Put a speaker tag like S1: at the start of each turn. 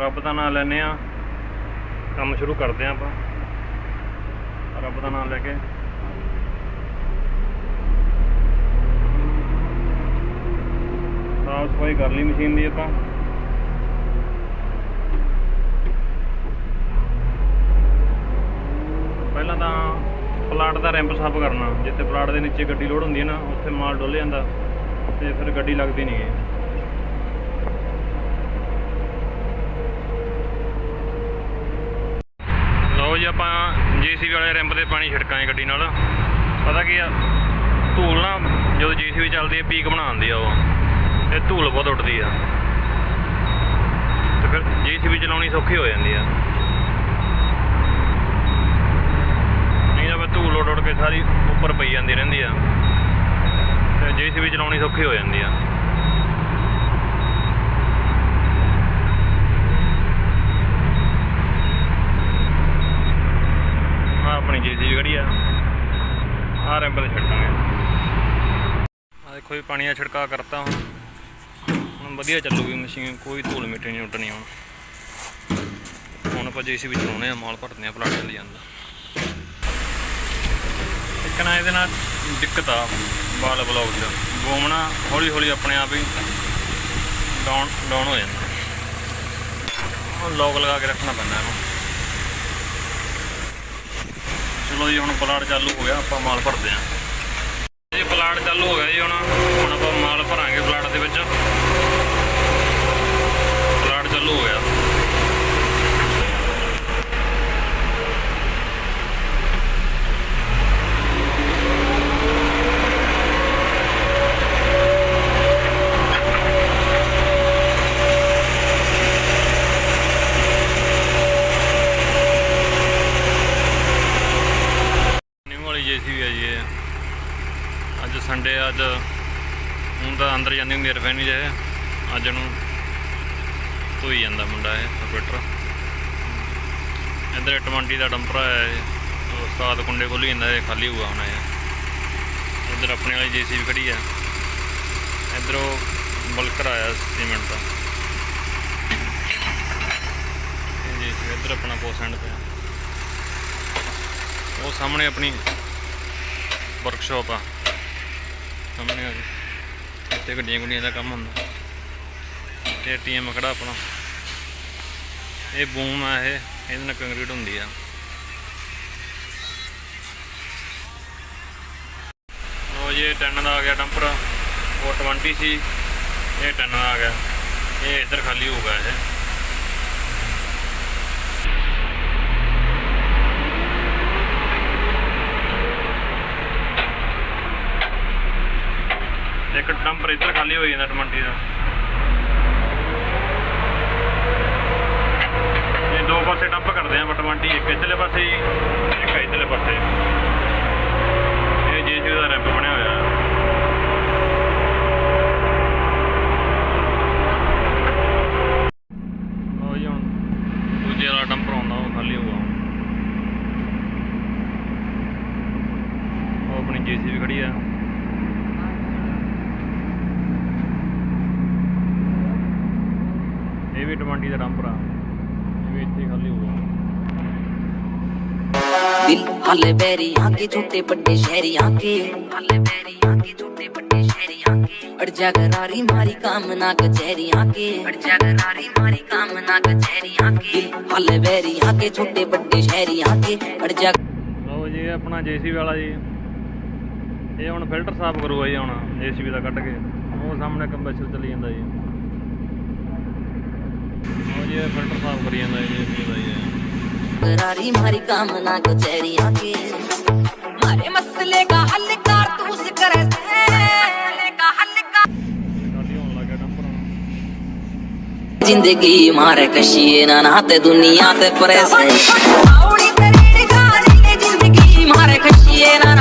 S1: ਰੱਬ ਦਾ ਨਾਮ ਲੈਨੇ ਆ ਕੰਮ ਸ਼ੁਰੂ ਕਰਦੇ ਆ ਆਪਾਂ। ਰੱਬ ਦਾ ਨਾਮ ਲੈ ਕੇ। ਸਾਫ਼ ਸਫ਼ਾਈ ਕਰ ਲਈ ਮਸ਼ੀਨ ਦੀ ਆਪਾਂ। ਪਹਿਲਾਂ ਤਾਂ ਪਲਾਟ ਦਾ ਰੈਂਪ ਸਾਫ਼ ਕਰਨਾ। ਜਿੱਥੇ ਪਲਾਟ ਦੇ ਨੀਚੇ ਗੱਡੀ ਲੋਡ ਹੁੰਦੀ ਹੈ ਨਾ, ਉੱਥੇ ਮਾਲ ਡੁੱਲ ਜਾਂਦਾ ਤੇ ਫਿਰ ਗੱਡੀ ਲੱਗਦੀ ਨਹੀਂ ਹੈ। ਲਓ ਜੀ, ਆਪਾਂ ਜੀਸੀਬੀ ਵਾਲੇ ਰੈਂਪ ਤੇ ਪਾਣੀ ਛਿੜਕਾਂਗੇ ਗੱਡੀ ਨਾਲ। ਪਤਾ ਕੀ ਆ, ਧੂਲ ਨਾ ਜਦੋਂ ਜੀਸੀਬੀ ਚੱਲਦੀ ਹੈ ਪੀਕ ਬਣਾ ਦਿੰਦੀ ਆ ਉਹ। ਤੇ ਧੂਲ ਬਹੁਤ ਉੱਡਦੀ ਆ। ਤੇ ਫਿਰ ਜੀਸੀਬੀ ਚਲਾਉਣੀ ਸੌਖੀ ਹੋ ਜਾਂਦੀ ਆ। ਨਹੀਂ ਤਾਂ ਫਿਰ ਧੂਲ ਉੱਡ ਉੱਡ ਕੇ ਸਾਰੀ ਉੱਪਰ ਪਈ ਜਾਂਦੀ ਰਹਿੰਦੀ ਆ। ਤੇ ਜੀਸੀਬੀ ਚਲਾਉਣੀ ਸੌਖੀ ਹੋ ਜਾਂਦੀ ਆ ਆ ਆਪਣੀ ਜੀਸੀਬੀ ਖੜੀ ਆ ਆ। ਰੈਂਪ ਤੇ ਛੱਡਾਂਗੇ। ਆ ਦੇਖੋ ਜੀ, ਪਾਣੀ ਦਾ ਛਿੜਕਾ ਕਰਤਾ ਹੁਣ। ਹੁਣ ਵਧੀਆ ਚੱਲੂਗੀ ਮਸ਼ੀਨ ਕੋਈ ਧੂਲ ਮਿੱਟੀ ਨਹੀਂ ਉੱਡਣੀ ਹੁਣ। ਹੁਣ ਆਪਾਂ ਜੀਸੀਬੀ ਚਲਾਉਣੇ ਆ, ਮਾਲ ਭਰਦੇ ਆ, ਪਲਾਟ ਚੱਲ ਜਾਂਦਾ। ਇੱਕ ਨਾ ਇਹਦੇ ਨਾਲ ਦਿੱਕਤ ਆ, ਬਾਲ ਬਲੌਕ ਚ। ਗੋਮਣਾ ਹੌਲੀ ਹੌਲੀ ਆਪਣੇ ਆਪ ਹੀ ਡਾਊਨ ਡਾਊਨ ਹੋ ਜਾਂਦਾ। ਹੁਣ ਲੌਕ ਲਗਾ ਕੇ ਰੱਖਣਾ ਪੈਂਦਾ ਇਹਨੂੰ। ਚਲੋ ਜੀ, ਹੁਣ ਪਲਾਟ ਚਾਲੂ ਹੋ ਗਿਆ, ਆਪਾਂ ਮਾਲ ਭਰਦੇ ਆਂ ਜੀ ਪਲਾਟ ਚਾਲੂ ਹੋ ਗਿਆ ਜੀ, ਹੁਣ ਹੁਣ ਆਪਾਂ ਮਾਲ ਭਰਾਂਗੇ ਪਲਾਟ ਦੇ ਵਿੱਚ ਪਲਾਟ ਚਾਲੂ ਹੋ ਗਿਆ ਨਿਊ ਵਾਲੀ ਜੇਸੀਬੀ ਆ ਜੀ ਇਹ ਅੱਜ ਸੰਡੇ ਅੱਜ ਹੁਣ ਤਾਂ ਅੰਦਰ ਜਾਂਦੀ ਹੁੰਦੀ ਰਫੈਨੀ ਜੇ। ਅੱਜ ਨੂੰ ਧੋਈ ਜਾਂਦਾ ਮੁੰਡਾ ਇਹ, ਆਪਰੇਟਰ। ਇੱਧਰ 20 ਦਾ ਡੰਪਰ ਆਇਆ ਇਹ। ਉਸਤਾਦ ਕੁੰਡੇ ਖੋਲੀ ਜਾਂਦਾ ਇਹ, ਖਾਲੀ ਹੋਊਗਾ ਹੁਣ ਇਹ। ਇੱਧਰ ਆਪਣੇ ਵਾਲੀ ਜੇਸੀਬੀ ਖੜੀ ਆ ਇੱਧਰੋਂ ਬਲਕਰ ਆਇਆ ਸੀਮੈਂਟ ਦਾ। ਇਹ ਜੇਸੀਬੀ ਇੱਧਰ ਆਪਣਾ ਪੋਸੈਂਡ ਪਿਆ ਉਹ ਸਾਹਮਣੇ ਆਪਣੀ ਵਰਕਸ਼ਾਪ ਆ। ਸਾਹਮਣੇ ਆ ਜੀ। ਇੱਥੇ ਗੱਡੀਆਂ ਗੁੱਡੀਆਂ ਦਾ ਕੰਮ ਹੁੰਦਾ। ਤੇ ਏਟੀਐਮ ਖੜਾ ਆਪਣਾ। ਇਹ ਬੂਮ ਆ ਇਹ। ਇਹਦੇ ਨਾਲ ਕੰਕਰੀਟ ਹੁੰਦੀ ਆ। ਉਹ ਇਹ 10 ਦਾ ਆ ਗਿਆ ਡੰਪਰ ਉਹ 20 ਸੀ। ਇਹ 10 ਦਾ ਆ ਗਿਆ। ਇਹ ਇੱਧਰ ਖਾਲੀ ਹੋਊਗਾ ਇਹ। ਇੱਕ ਡੰਪਰ ਇੱਧਰ ਖਾਲੀ ਹੋ ਜਾਂਦਾ 20 ਦਾ। ਇਹ ਦੋ ਪਾਸੇ ਡੰਪ ਕਰਦੇ ਆ ਬਟ 20 ਇੱਕ ਇੱਧਰਲੇ ਪਾਸੇ, ਇੱਕ ਇੱਧਰਲੇ ਪਾਸੇ। ਇਹ ਜੀਸੀ ਦਾ ਰੈਂਪ ਬਣਿਆ ਹੋਇਆ। ਹੈ ਦੂਜੇ ਵਾਲਾ ਡੰਪਰ ਆਉਂਦਾ, ਉਹ ਖਾਲੀ ਹੋਊਗਾ। ਉਹ ਆਪਣੀ ਜੀਸੀਬੀ ਖੜੀ ਆ। ਮੰਡੀ ਦਾ ਡੰਪਰ ਜਿਵੇਂ ਇੱਥੇ ਖਾਲੀ
S2: ਹੋ ਗਿਆ। ਦਿਲ ਹਲੇ ਬੈਰੀ ਆਂਕੀ ਝੂਟੇ ਵੱਡੇ ਸ਼ਹਿਰੀ ਆਂਕੀ ਹਲੇ ਬੈਰੀ ਆਂਕੀ ਝੂਟੇ ਵੱਡੇ ਸ਼ਹਿਰੀ ਆਂਕੀ ਅੜ ਜਾ ਗਰਾਰੀ ਮਾਰੀ ਕਾਮਨਾ ਕਚਹਿਰੀ ਆਂਕੀ ਅੜ ਜਾ ਗਰਾਰੀ ਮਾਰੀ ਕਾਮਨਾ ਕਚਹਿਰੀ ਆਂਕੀ ਹਲੇ ਬੈਰੀ ਆਂਕੀ ਝੂਟੇ ਵੱਡੇ ਸ਼ਹਿਰੀ ਆਂਕੀ ਅੜ ਜਾ
S1: ਲਓ ਜੀ ਆਪਣਾ ਜੇਸੀ ਵਾਲਾ ਜੀ। ਇਹ ਹੁਣ ਫਿਲਟਰ ਸਾਫ਼ ਕਰੂਗਾ ਜੀ ਹੁਣ ਜੇਸੀਬੀ ਦਾ ਕੱਢ ਕੇ। ਉਹ ਸਾਹਮਣੇ ਕੰਬੈਸਰ ਚੱਲੀ ਜਾਂਦਾ ਜੀ। ਜੀ ਇਹ ਫਿਲਟਰ ਸਾਫ਼ ਕਰੀ ਜਾਂਦਾ ਜੀ ਪੀਂਦਾ ਜੀ ਰਾਰੀ
S2: ਮਾਰੀ ਕਾਮਨਾ ਕਚਹਿਰੀਆਂ ਕੇ। ਮਾਰੇ ਮਸਲੇ ਦਾ ਹੱਲ ਕਰ ਤੂੰ ਜ਼ਿਕਰ ਹੈ ਮਸਲੇ ਦਾ ਹੱਲ ਕਰ। ਜ਼ਿੰਦਗੀ ਮਾਰੇ
S1: ਕਸ਼ੀਏ ਨਾ ਨਾ ਤੇ ਦੁਨੀਆ
S2: ਤੇ ਪਰੇਸੇ ਆਉਣੀ ਤੇਰੀ ਗਾਰੀ ਜ਼ਿੰਦਗੀ ਮਾਰੇ ਕਸ਼ੀਏ ਨਾ